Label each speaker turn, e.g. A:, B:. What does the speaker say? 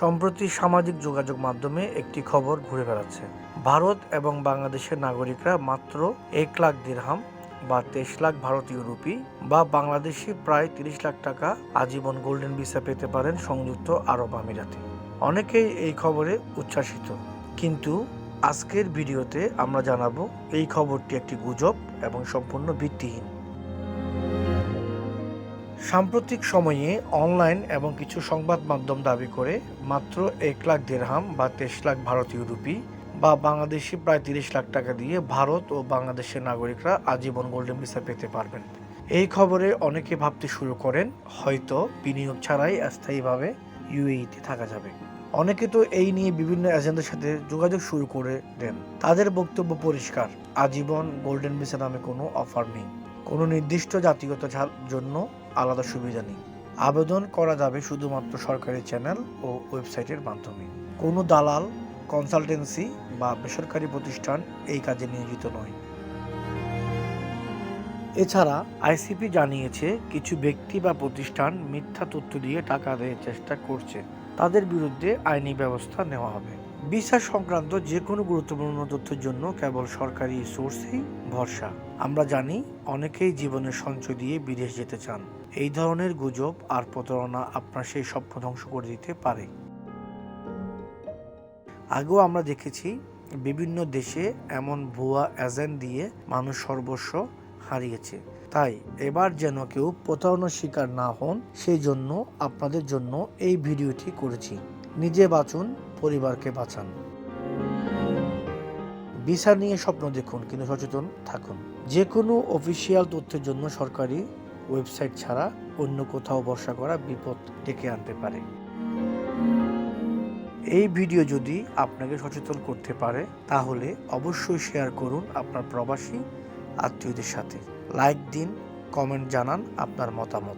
A: সম্প্রতি সামাজিক যোগাযোগ মাধ্যমে একটি খবর ঘুরে বেড়াচ্ছে। ভারত এবং বাংলাদেশের নাগরিকরা মাত্র এক লাখ দিরহাম বা তেইশ লাখ ভারতীয় রুপি বা বাংলাদেশি প্রায় তিরিশ লাখ টাকা আজীবন গোল্ডেন ভিসা পেতে পারেন সংযুক্ত আরব আমিরাতে। অনেকেই এই খবরে উচ্ছ্বাসিত। কিন্তু আজকের ভিডিওতে আমরা জানাব এই খবরটি একটি গুজব এবং সম্পূর্ণ ভিত্তিহীন। সাম্প্রতিক সময়ে অনলাইন এবং কিছু সংবাদ মাধ্যম দাবি করে মাত্র এক লাখ দেড়হাম বা তেইশ লাখ ভারতীয় রুপি বা বাংলাদেশি প্রায় তিরিশ লাখ টাকা দিয়ে ভারত ও বাংলাদেশের নাগরিকরা আজীবন গোল্ডেন ভিসা পেতে পারবেন। এই খবরে অনেকে ভাবতে শুরু করেন, হয়তো বিনিয়োগ ছাড়াই স্থায়ীভাবে ইউএইতে থাকা যাবে। অনেকে তো এই নিয়ে বিভিন্ন এজেন্টের সাথে যোগাযোগ শুরু করে দেন। তাদের বক্তব্য পরিষ্কার, আজীবন গোল্ডেন ভিসা নামে কোনো অফার নেই। কোনো নির্দিষ্ট জাতিগতার জন্য আলাদা সুবিধা নেই। আবেদন করা যাবে শুধুমাত্র সরকারি চ্যানেল ও ওয়েবসাইটের মাধ্যমে। কোনো দালাল, কনসালটেন্সি বা বেসরকারি প্রতিষ্ঠান এই কাজে নিয়োজিত নয়। এছাড়া আইসিপি জানিয়েছে কিছু ব্যক্তি বা প্রতিষ্ঠান মিথ্যা তথ্য দিয়ে টাকা দেওয়ার চেষ্টা করছে। তাদের বিরুদ্ধে আইনি ব্যবস্থা নেওয়া হবে। ভিসা সংক্রান্ত যে কোনো গুরুত্বপূর্ণ তথ্যের জন্য কেবল সরকারি সোর্সেই ভরসা। আমরা জানি অনেকেই জীবনের সঞ্চয় দিয়ে বিদেশ যেতে চান। এই ধরনের গুজব আর প্রতারণা আপনার সেই স্বপ্ন ধ্বংস করে দিতে পারে। আগেও আমরা দেখেছি বিভিন্ন দেশে এমন ভুয়া এজেন্ট দিয়ে মানুষ সর্বস্ব হারিয়েছে। তাই এবার যেন কেউ প্রতারণার শিকার না হন, সেই জন্য আপনাদের জন্য এই ভিডিওটি করেছি। নিজে বাঁচুন, পরিবারকে বাঁচান। ভিসা নিয়ে স্বপ্ন দেখুন, কিন্তু সচেতন থাকুন। যে কোনো অফিসিয়াল তথ্যের জন্য সরকারি ওয়েবসাইট ছাড়া অন্য কোথাও ভরসা করা বিপদ ডেকে আনতে পারে। এই ভিডিও যদি আপনাকে সচেতন করতে পারে, তাহলে অবশ্যই শেয়ার করুন আপনার প্রবাসী আত্মীয়দের সাথে। লাইক দিন, কমেন্ট জানান আপনার মতামত।